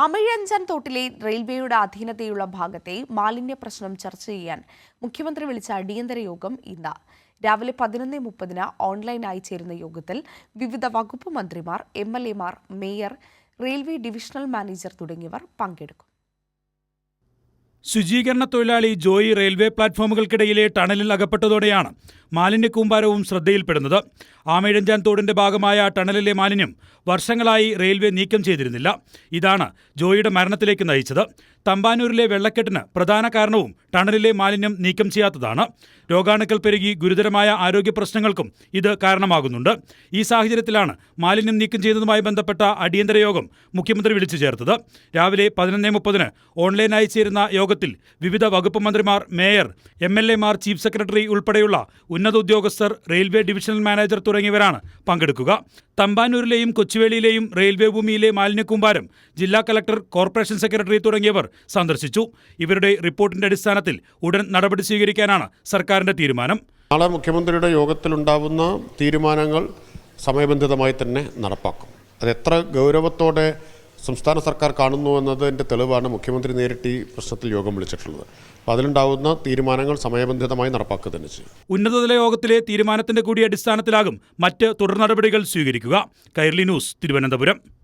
അമിഴഞ്ചൻ തോട്ടിലെ റെയിൽവേയുടെ അധീനതയുള്ള ഭാഗത്തെ മാലിന്യ പ്രശ്നം ചർച്ച ചെയ്യാൻ മുഖ്യമന്ത്രി വിളിച്ച അടിയന്തര യോഗം ഇന്ന്. രാവിലെ പതിനൊന്ന് മുപ്പതിന് ഓൺലൈനായി ചേരുന്ന യോഗത്തിൽ വിവിധ വകുപ്പ് മന്ത്രിമാർ എം എൽ എമാർ മേയർ റെയിൽവേ ഡിവിഷണൽ മാനേജർ തുടങ്ങിയവർ പങ്കെടുക്കും. ശുചീകരണ തൊഴിലാളി ജോയി റെയിൽവേ പ്ലാറ്റ്ഫോമുകൾക്കിടയിലെ ടണലിൽ അകപ്പെട്ടതോടെയാണ് മാലിന്യ കൂമ്പാരവും ശ്രദ്ധയിൽപ്പെടുന്നത്. ആമേഴഞ്ചാൻ തോടിന്റെ ഭാഗമായ ടണലിലെ മാലിന്യം വർഷങ്ങളായി റെയിൽവേ നീക്കം ചെയ്തിരുന്നില്ല. ഇതാണ് ജോയിയുടെ മരണത്തിലേക്ക് നയിച്ചത്. തമ്പാനൂരിലെ വെള്ളക്കെട്ടിന് പ്രധാന കാരണവും ടണലിലെ മാലിന്യം നീക്കം ചെയ്യാത്തതാണ്. രോഗാണുക്കൾ പെരുകി ഗുരുതരമായ ആരോഗ്യ പ്രശ്നങ്ങൾക്കും ഇത് കാരണമാകുന്നുണ്ട്. ഈ സാഹചര്യത്തിലാണ് മാലിന്യം നീക്കം ചെയ്തതുമായി ബന്ധപ്പെട്ട അടിയന്തര യോഗം മുഖ്യമന്ത്രി വിളിച്ചു ചേർത്തത്. രാവിലെ പതിനൊന്നേ മുപ്പതിന് ഓൺലൈനായി ചേരുന്ന യോഗത്തിൽ വിവിധ വകുപ്പ് മന്ത്രിമാർ മേയർ എം എൽ എമാർ ചീഫ് സെക്രട്ടറി ഉൾപ്പെടെയുള്ള ഉന്നത ഉദ്യോഗസ്ഥർ റെയിൽവേ ഡിവിഷണൽ മാനേജർ തുടങ്ങിയവരാണ് പങ്കെടുക്കുക. തമ്പാനൂരിലെയും കൊച്ചുവേളിയിലെയും റെയിൽവേ ഭൂമിയിലെ മാലിന്യക്കൂമ്പാരം ജില്ലാ കലക്ടർ കോർപ്പറേഷൻ സെക്രട്ടറി തുടങ്ങിയവർ സന്ദർശിച്ചു. ഇവരുടെ റിപ്പോർട്ടിന്റെ അടിസ്ഥാനത്തിൽ ഉടൻ നടപടി സ്വീകരിക്കാനാണ് സർക്കാരിന്റെ തീരുമാനം. നാളെ മുഖ്യമന്ത്രിയുടെ യോഗത്തിലുണ്ടാവുന്ന തീരുമാനങ്ങൾ സമയബന്ധിതമായി തന്നെ നടപ്പാക്കും. അത് എത്ര ഗൗരവത്തോടെ സംസ്ഥാന സർക്കാർ കാണുന്നു എന്നതിന്റെ തെളിവാണ് മുഖ്യമന്ത്രി നേരിട്ട് ഈ പ്രശ്നത്തിൽ യോഗം വിളിച്ചിട്ടുള്ളത്. അപ്പോൾ അതിലുണ്ടാവുന്ന തീരുമാനങ്ങൾ സമയബന്ധിതമായി നടപ്പാക്കുക തന്നെ ചെയ്യും. ഉന്നതതല യോഗത്തിലെ തീരുമാനത്തിന്റെ കൂടി അടിസ്ഥാനത്തിലാകും മറ്റ് തുടർ നടപടികൾ സ്വീകരിക്കുക. കൈർലി ന്യൂസ് തിരുവനന്തപുരം.